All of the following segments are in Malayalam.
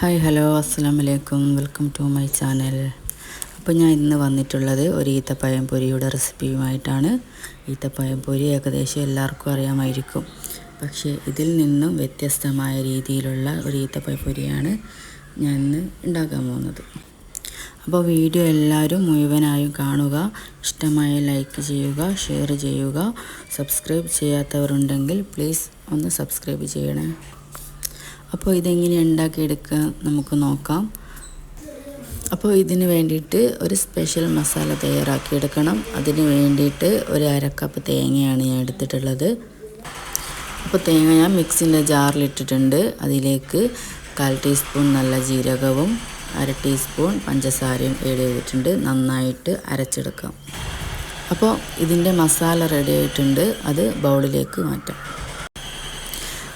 ഹായ് ഹലോ അസ്സാം വലൈക്കും വെൽക്കം ടു മൈ ചാനൽ. അപ്പോൾ ഞാൻ ഇന്ന് വന്നിട്ടുള്ളത് ഒരു ഈത്തപ്പഴം പൊരിയുടെ റെസിപ്പിയുമായിട്ടാണ്. ഈത്തപ്പഴം പൊരി ഏകദേശം എല്ലാവർക്കും അറിയാമായിരിക്കും. പക്ഷേ ഇതിൽ നിന്നും വ്യത്യസ്തമായ രീതിയിലുള്ള ഒരു ഈത്തപ്പഴം പൊരിയാണ് ഞാൻ ഇന്ന് ഉണ്ടാക്കാൻ പോകുന്നത്. അപ്പോൾ വീഡിയോ എല്ലാവരും മുഴുവനായും കാണുക. ഇഷ്ടമായ ലൈക്ക് ചെയ്യുക ഷെയർ ചെയ്യുക. സബ്സ്ക്രൈബ് ചെയ്യാത്തവരുണ്ടെങ്കിൽ പ്ലീസ് ഒന്ന് സബ്സ്ക്രൈബ് ചെയ്യണേ. അപ്പോൾ ഇതെങ്ങനെ ഉണ്ടാക്കിയെടുക്കുക നമുക്ക് നോക്കാം. അപ്പോൾ ഇതിന് വേണ്ടിയിട്ട് ഒരു സ്പെഷ്യൽ മസാല തയ്യാറാക്കിയെടുക്കണം. അതിന് വേണ്ടിയിട്ട് ഒരു അരക്കപ്പ് തേങ്ങയാണ് ഞാൻ എടുത്തിട്ടുള്ളത്. അപ്പോൾ തേങ്ങ ഞാൻ മിക്സിന്റെ ജാറിലിട്ടിട്ടുണ്ട് അതിലേക്ക് കാൽ ടീസ്പൂൺ നല്ല ജീരകവും അര ടീസ്പൂൺ പഞ്ചസാരയും ഏഡ് ചെയ്തിട്ടുണ്ട്. നന്നായിട്ട് അരച്ചെടുക്കാം. അപ്പോൾ ഇതിന്റെ മസാല റെഡി ആയിട്ടുണ്ട്. അത് ബൗളിലേക്ക് മാറ്റാം.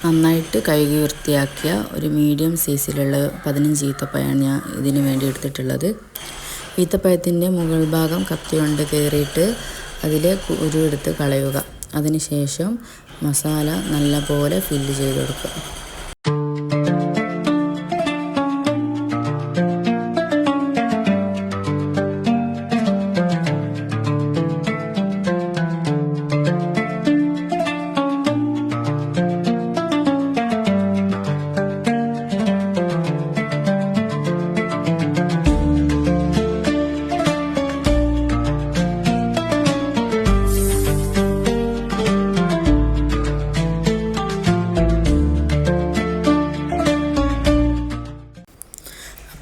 നന്നായിട്ട് കഴുകി വൃത്തിയാക്കിയ ഒരു മീഡിയം സൈസിലുള്ള പതിനഞ്ച് ഈത്തപ്പഴമാണ് ഞാൻ ഇതിന് വേണ്ടി എടുത്തിട്ടുള്ളത്. ഈത്തപ്പഴത്തിന്റെ മുകൾ ഭാഗം കത്തി കൊണ്ട് കയറിയിട്ട് അതിൽ കുരു എടുത്ത് കളയുക. അതിനുശേഷം മസാല നല്ലപോലെ ഫില്ല് ചെയ്ത് കൊടുക്കുക.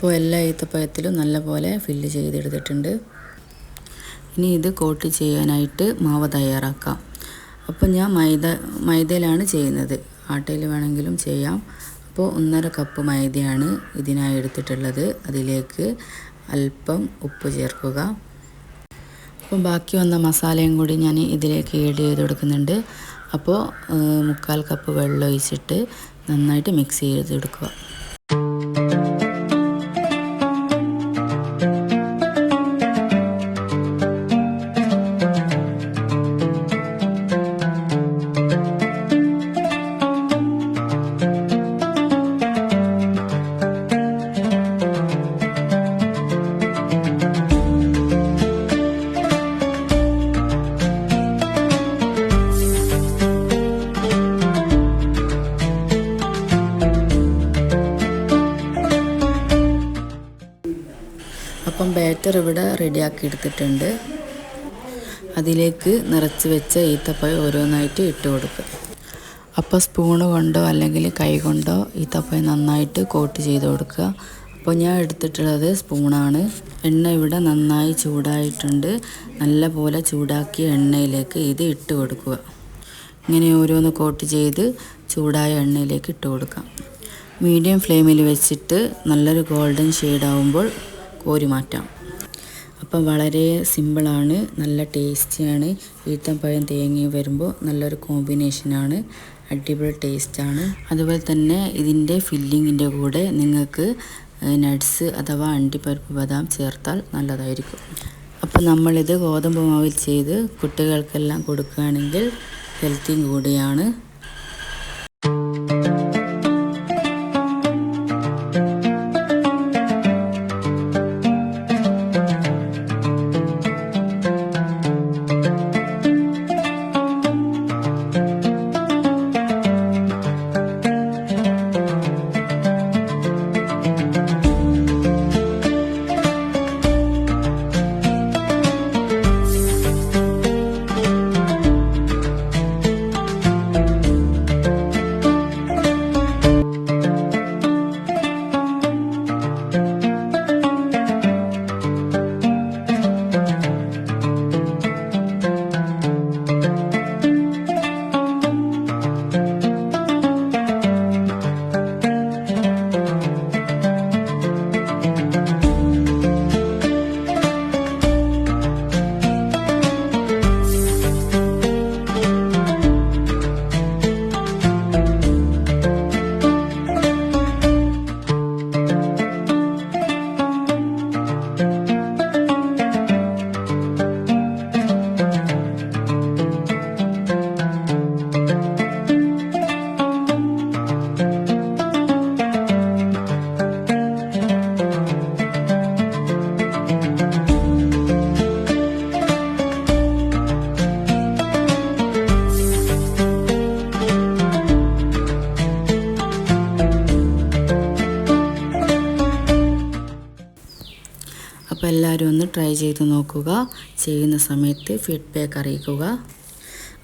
അപ്പോൾ എല്ലാ ഈത്തപ്പഴത്തിലും നല്ലപോലെ ഫില്ല് ചെയ്തെടുത്തിട്ടുണ്ട്. ഇനി ഇത് കോട്ട് ചെയ്യാനായിട്ട് മാവ് തയ്യാറാക്കാം. അപ്പോൾ ഞാൻ മൈദ മൈദയിലാണ് ചെയ്യുന്നത്. ആട്ടയിൽ വേണമെങ്കിലും ചെയ്യാം. അപ്പോൾ ഒന്നര കപ്പ് മൈദയാണ് ഇതിനായി എടുത്തിട്ടുള്ളത്. അതിലേക്ക് അല്പം ഉപ്പ് ചേർക്കുക. അപ്പം ബാക്കി വന്ന മസാലയും കൂടി ഞാൻ ഇതിലേക്ക് ഏഡ് ചെയ്ത് കൊടുക്കുന്നുണ്ട്. അപ്പോൾ മുക്കാൽ കപ്പ് വെള്ളം ഒഴിച്ചിട്ട് നന്നായിട്ട് മിക്സ് ചെയ്തെടുക്കുക. അപ്പം ബാറ്റർ ഇവിടെ റെഡിയാക്കി എടുത്തിട്ടുണ്ട്. അതിലേക്ക് നിറച്ച് വെച്ച ഈത്തപ്പഴം ഓരോന്നായിട്ട് ഇട്ട് കൊടുക്കുക അപ്പോൾ സ്പൂണ് കൊണ്ടോ അല്ലെങ്കിൽ കൈ കൊണ്ടോ ഈത്തപ്പഴം നന്നായിട്ട് കോട്ട് ചെയ്ത് കൊടുക്കുക. അപ്പോൾ ഞാൻ എടുത്തിട്ടുള്ളത് സ്പൂണാണ് എണ്ണ ഇവിടെ നന്നായി ചൂടായിട്ടുണ്ട്. നല്ല പോലെ ചൂടാക്കിയ എണ്ണയിലേക്ക് ഇത് ഇട്ട് കൊടുക്കുക. ഇങ്ങനെ ഓരോന്ന് കോട്ട് ചെയ്ത് ചൂടായ എണ്ണയിലേക്ക് ഇട്ട് കൊടുക്കാം. മീഡിയം ഫ്ലെയിമിൽ വെച്ചിട്ട് നല്ലൊരു ഗോൾഡൻ ഷെയ്ഡാവുമ്പോൾ കോരി മാറ്റാം അപ്പം വളരെ സിമ്പിളാണ് നല്ല ടേസ്റ്റിയാണ്. ഈത്തപ്പഴം തേങ്ങയും വരുമ്പോൾ നല്ലൊരു കോമ്പിനേഷനാണ്. അടിപൊളി ടേസ്റ്റാണ്. അതുപോലെ തന്നെ ഇതിന്റെ ഫില്ലിങ്ങിന്റെ കൂടെ നിങ്ങൾക്ക് നട്ട്സ് അഥവാ അണ്ടിപ്പരിപ്പ് ബദാം ചേർത്താൽ നല്ലതായിരിക്കും. അപ്പം നമ്മളിത് ഗോതമ്പ് മാവിൽ ചെയ്ത് കുട്ടികൾക്കെല്ലാം കൊടുക്കുകയാണെങ്കിൽ ഹെൽത്തിയും കൂടിയാണ്. എല്ലാവരും ഒന്ന് ട്രൈ ചെയ്ത് നോക്കുക. ചെയ്യുന്ന സമയത്ത് ഫീഡ്ബാക്ക് അറിയിക്കുക.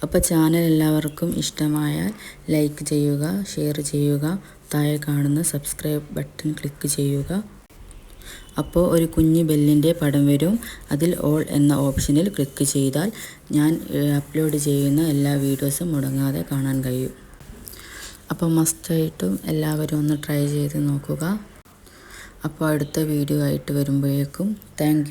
അപ്പോൾ ചാനൽ എല്ലാവർക്കും ഇഷ്ടമായാൽ ലൈക്ക് ചെയ്യുക ഷെയർ ചെയ്യുക താഴെ കാണുന്ന സബ്സ്ക്രൈബ് ബട്ടൺ ക്ലിക്ക് ചെയ്യുക. അപ്പോൾ ഒരു കുഞ്ഞ് ബെല്ലിന്റെ പടം വരും. അതിൽ ഓൾ എന്ന ഓപ്ഷനിൽ ക്ലിക്ക് ചെയ്താൽ ഞാൻ അപ്ലോഡ് ചെയ്യുന്ന എല്ലാ വീഡിയോസും മുടങ്ങാതെ കാണാൻ കഴിയും. അപ്പോൾ മസ്റ്റായിട്ടും എല്ലാവരും ഒന്ന് ട്രൈ ചെയ്ത് നോക്കുക. അപ്പോൾ അടുത്ത വീഡിയോ ആയിട്ട് വരുമ്പോഴേക്കും. താങ്ക്